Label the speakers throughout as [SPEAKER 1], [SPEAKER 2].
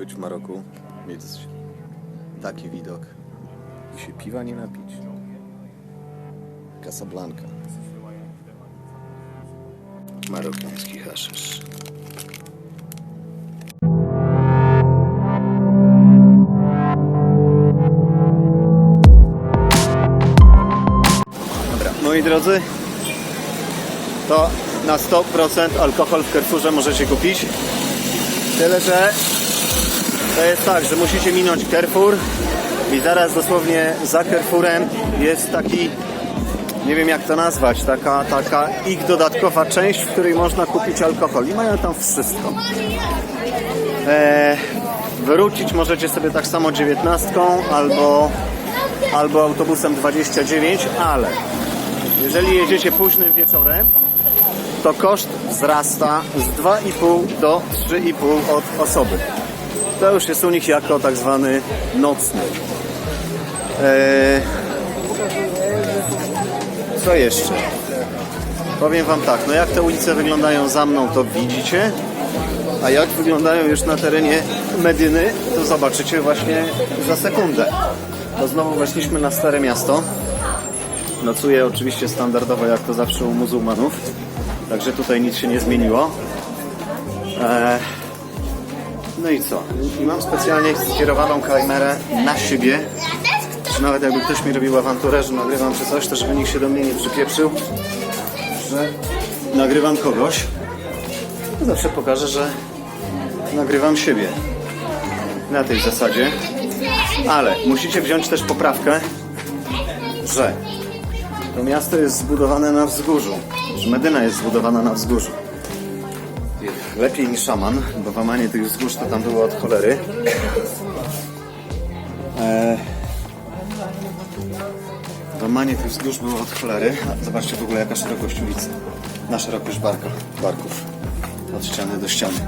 [SPEAKER 1] być w Maroku, mieć taki widok i się piwa nie napić. Casablanca. Marokański haszysz. Dobra, moi drodzy, to na 100% alkohol w Carrefourze możecie kupić. Tyle, że to jest tak, że musicie minąć Carrefour i zaraz dosłownie za Carrefourem jest taki, nie wiem jak to nazwać, taka, taka ich dodatkowa część, w której można kupić alkohol i mają tam wszystko. E, wrócić możecie sobie tak samo 19 albo, albo autobusem 29, ale jeżeli jedziecie późnym wieczorem, to koszt wzrasta z 2,5 do 3,5 od osoby. To już jest u nich jako tak zwany nocny. Eee, co jeszcze? Powiem Wam tak, no jak te ulice wyglądają za mną, to widzicie, a jak wyglądają już na terenie Medyny, to zobaczycie właśnie za sekundę. To znowu weszliśmy na Stare Miasto. Nocuję oczywiście standardowo, jak to zawsze u muzułmanów. Także tutaj nic się nie zmieniło. Eee, no i co? I mam specjalnie skierowaną kamerę na siebie. Że nawet jakby ktoś mi robił awanturę, że nagrywam czy coś, to żeby nikt się do mnie nie przypieprzył, że nagrywam kogoś. To zawsze pokażę, że nagrywam siebie. Na tej zasadzie. Ale musicie wziąć też poprawkę, że to miasto jest zbudowane na wzgórzu. Medyna jest zbudowana na wzgórzu. Lepiej niż szaman, bo łamanie tych wzgórz to tam było od cholery. Eee, łamanie tych wzgórz było od cholery. Zobaczcie w ogóle jaka szerokość ulicy. Na szerokość barka, barków. Od ściany do ściany.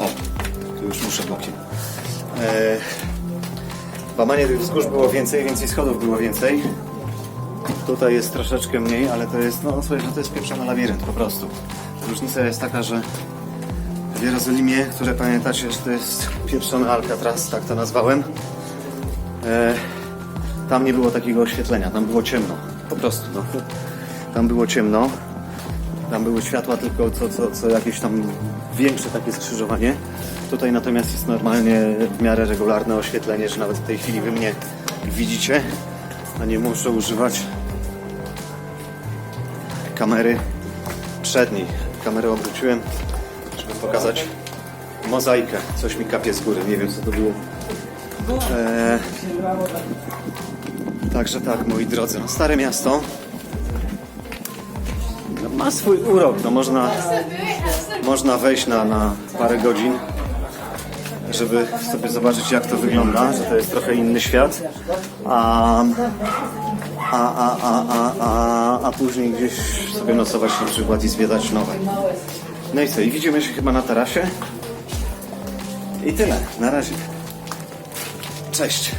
[SPEAKER 1] O, tu już muszę bokiem. Eee, łamanie tych wzgórz było więcej, więcej schodów było więcej. Tutaj jest troszeczkę mniej, ale to jest, no słuchaj, że to jest pieprzony labirynt po prostu. Różnica jest taka, że w Jerozolimie, które pamiętacie, że to jest pieprzony Alcatraz, tak to nazwałem, e, tam nie było takiego oświetlenia, tam było ciemno, po prostu, no. Tam było ciemno, tam były światła tylko co, co, co jakieś tam większe takie skrzyżowanie. Tutaj natomiast jest normalnie w miarę regularne oświetlenie, że nawet w tej chwili wy mnie widzicie, a nie muszę używać kamery przedniej. Kamerę obróciłem, żeby pokazać mozaikę. Coś mi kapie z góry, nie wiem co to było. Eee, także tak, moi drodzy, no, stare miasto no, ma swój urok. No, można, można wejść na, na parę godzin, żeby sobie zobaczyć jak to wygląda, że to jest trochę inny świat. A, a, a, a, a, a, a później gdzieś sobie nocować na przykład i zwiedzać nowe. No i co, i widzimy się chyba na tarasie. I tyle, na razie. Cześć.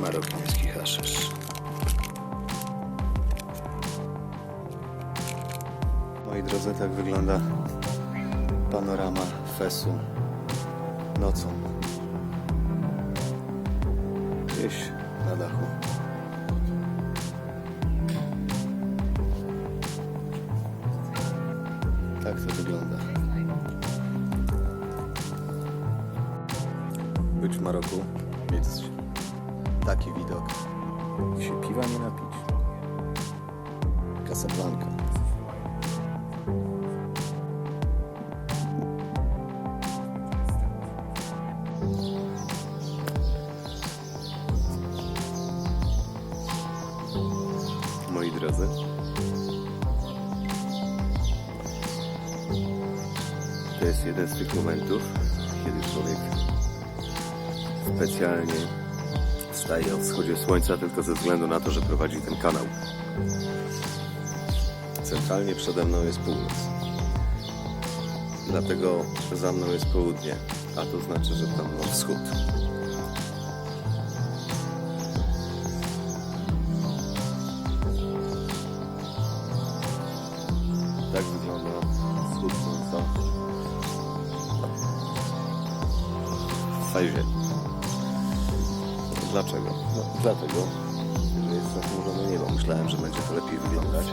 [SPEAKER 1] Marokański haszysz. Moi drodzy, tak wygląda panorama Fesu nocą. Gdzieś na dachu. Tak to wygląda. Być w Maroku, mieć taki widok się piwa nie napić. Casablanca. Drodzy. To jest jeden z tych momentów, kiedy człowiek specjalnie wstaje o wschodzie słońca tylko ze względu na to, że prowadzi ten kanał. Centralnie przede mną jest północ. Dlatego za mną jest południe, a to znaczy, że tam mam wschód. Dlaczego? No, dlatego, że jest zachmurzone niebo. Myślałem, że będzie to lepiej wyglądać.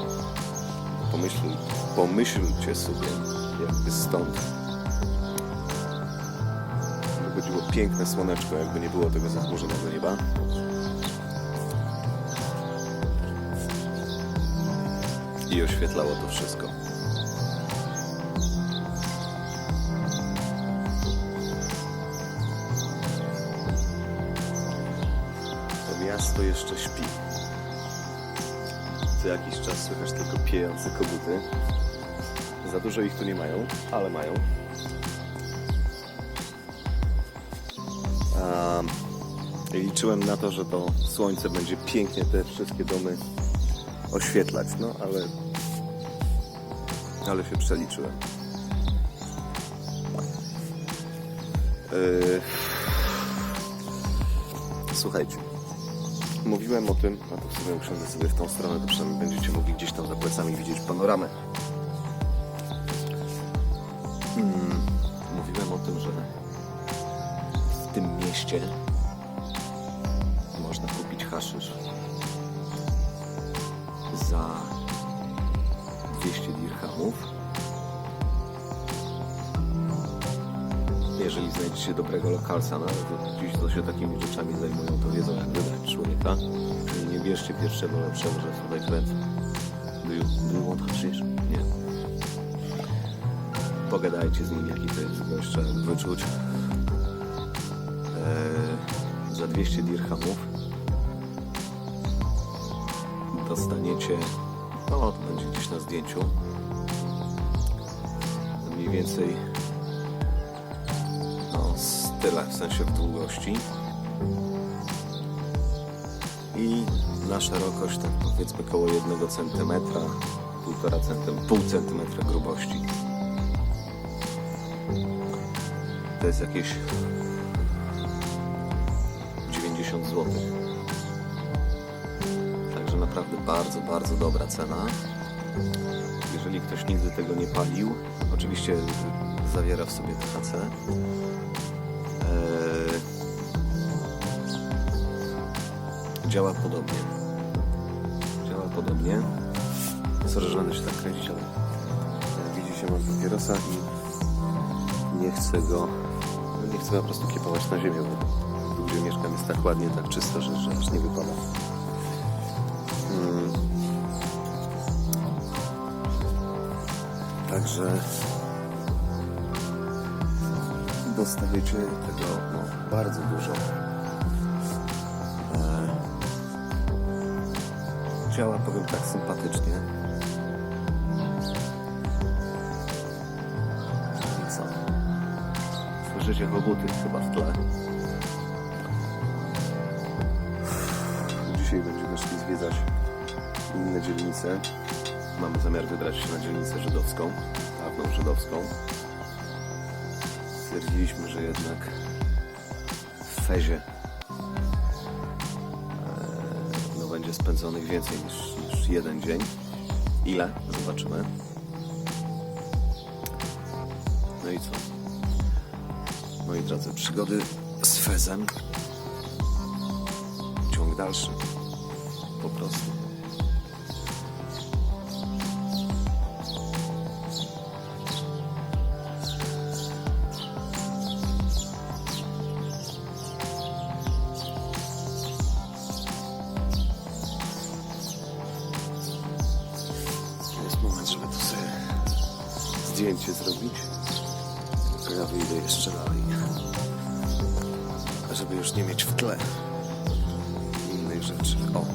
[SPEAKER 1] Pomyśl, pomyślcie sobie, jakby stąd wychodziło piękne słoneczko, jakby nie było tego zachmurzonego nieba. I oświetlało to wszystko. Miasto jeszcze śpi. Co jakiś czas słychać tylko piejące koguty. Za dużo ich tu nie mają, ale mają. Liczyłem na to, że to słońce będzie pięknie te wszystkie domy oświetlać, no ale ale się przeliczyłem. Yy, Słuchajcie, mówiłem o tym, a to w sumie usiądę sobie w tą stronę, to przynajmniej będziecie mogli gdzieś tam za plecami widzieć panoramę. Mm, mówiłem o tym, że w tym mieście można kupić haszysz za 200 dirhamów. Jeżeli znajdziecie dobrego lokalsa, no ale to dziś co się takimi rzeczami zajmują, to wiedzą jak wybrać człowieka. Czyli nie bierzcie pierwszego lepszego, że tutaj kręcę. Do you, do you want? Nie. Pogadajcie z nim, jaki to jest gość, wyczuć. Eee, za 200 dirhamów dostaniecie, no to będzie gdzieś na zdjęciu, mniej więcej no, tyle, w sensie w długości i na szerokość tak powiedzmy koło 1 cm, 1,5 cm, pół centymetra grubości. To jest jakieś 90 zł. Także naprawdę bardzo, bardzo dobra cena. Jeżeli ktoś nigdy tego nie palił, oczywiście zawiera w sobie THC. Eee, działa podobnie. Działa podobnie. Sorry, że będę się tak kręcić, ale widzicie mam papierosa i nie chcę go, nie chcę po prostu kiepować na ziemię, bo tu gdzie mieszkam jest tak ładnie, tak czysto, że, że aż nie wypada. Mm. Także dostajecie tego no, bardzo dużo. E, działa, powiem tak, sympatycznie. I co? Słyszycie koguty chyba w tle. Dzisiaj będziemy szli zwiedzać inne dzielnice. Mamy zamiar wybrać się na dzielnicę żydowską, dawną żydowską. Stwierdziliśmy, że jednak w Fezie e, no, będzie spędzonych więcej niż, niż jeden dzień. Ile? Zobaczymy. No i co? Moi drodzy, przygody z Fezem. Ciąg dalszy. Po prostu. Zdjęcie zrobić. Ja wyjdę jeszcze dalej. Żeby już nie mieć w tle innych rzeczy. O,